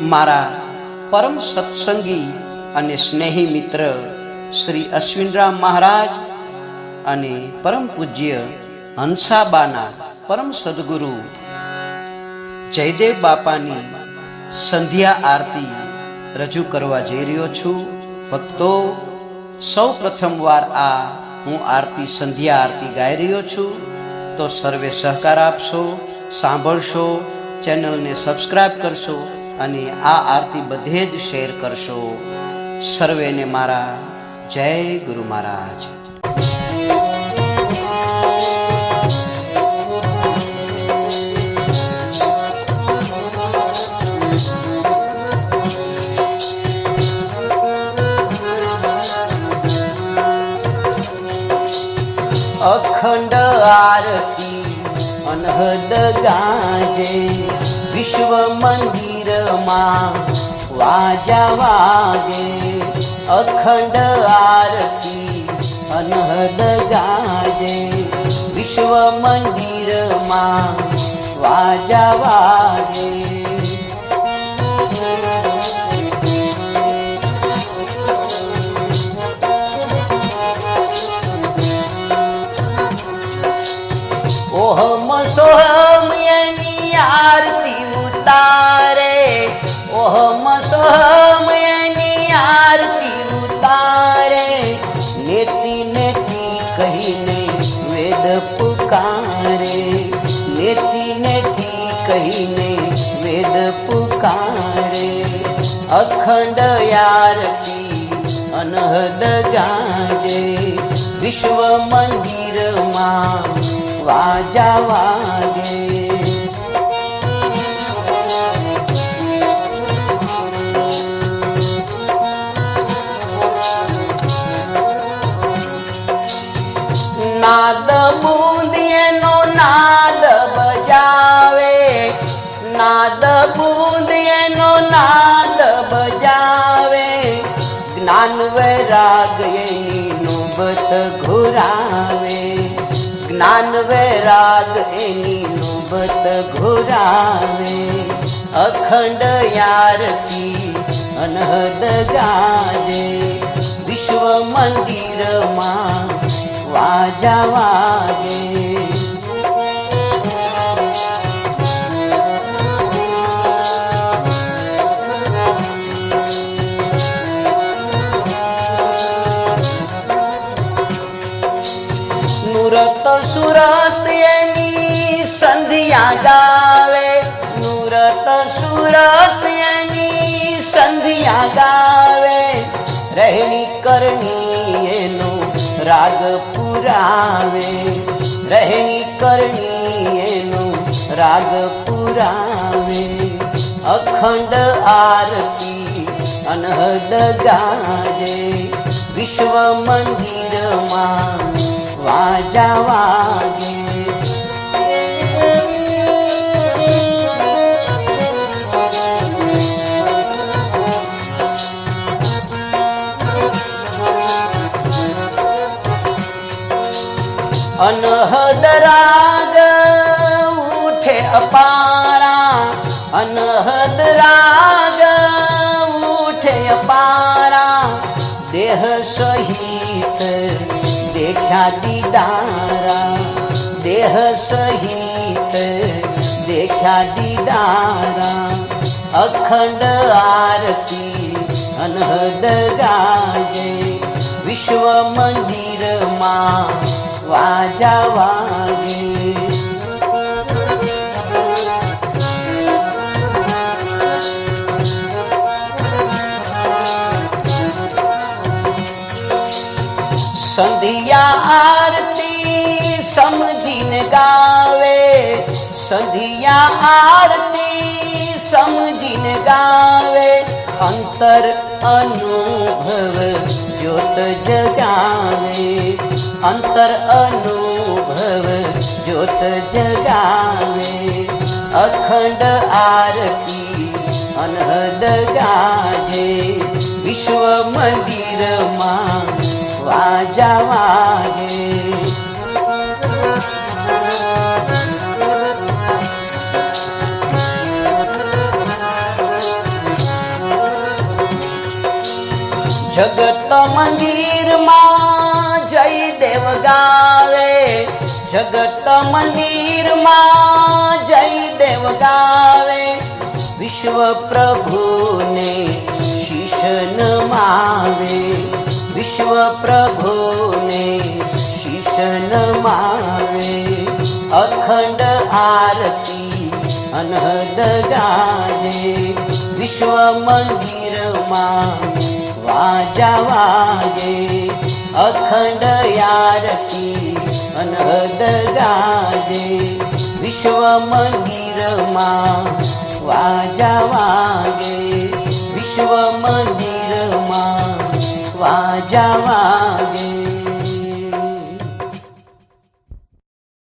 મારા પરમ સત્સંગી અને સ્નેહી મિત્ર શ્રી અશ્વિનરામ મહારાજ અને પરમ પૂજ્ય હંસાબાના પરમ સદગુરુ જયદેવ બાપાની સંધ્યા આરતી રજૂ કરવા જઈ રહ્યો છું. ભક્તો, સૌ પ્રથમવાર આ હું આરતી, સંધ્યા આરતી ગાઈ રહ્યો છું. તો સર્વે સહકાર આપશો, સાંભળશો, ચેનલને સબસ્ક્રાઈબ કરશો અને આ આરતી બધે જ શેર કરશો. સર્વેને મારા જય ગુરુ મહારાજ. અખંડ આરતી અનહદ ગાજે, વિશ્વ મંદિરમાં વાજા વાગે અખંડ આરતી અનહદ ગાજે. વિશ્વ મંદિરમાં વાજા વાગે કહીને વેદ પુકારે નેતી નેતી કહીને વેદ પુકારે અખંડ યારતી અનહદ ગાજે વિશ્વ મંદિરમાં વાજા વાગે વૈરાગ એની નોબત ઘુરાવે જ્ઞાન વૈરાગ એની નોબત ઘુરાવે અખંડ યારતી અનહદ ગાજે વિશ્વ મંદિરમાં વાજા વાગે નુરત સંધ્યા ગાવે નુરત સુરત એની સંધ્યા ગાવે રહેણી કરણી એનો રાગ પુરાવે રહેણી કરણી એનો રાગ પુરાવે અખંડ આરતી અનહદ ગાજે વિશ્વ મંદિરમાં વાજા વાગે અનહદ રાગ ઉઠે અપારા. અનહદ રાગ ઉઠે અપારા. દેહ સહિત દેખ્યા દીદારા. દેહ સહિત દેખ્યા દીદારા. અખંડ આરતી અનહદ ગાજે. વિશ્વ મંદિરમાં વાજા વાગે. સંધિયા આરતી સમજીને ગાવે. સંધિયા આરતી સમજીને ગાવે. અંતર અનુભવ જ્યોત જગાવે. अंतर अनुभव ज्योत जगावे। अखंड आरती अनहद गाजे। विश्व मंदिर मा वाजा वागे। जगत मंदिर વાગે મંદિરમાં જય દેવ ગાવે વિશ્વ પ્રભુને શીશ નમાવે વિશ્વ પ્રભુને શીશ નમાવે અખંડ આરતી અનહદ ગાજે વિશ્વ મંદિરમાં વાજા વાગે અખંડ આરતી અનહદ ગાજે વિશ્વ મંદિરમાં વાજા વાગે. વિશ્વ મંદિરમાં વાજા વાગે.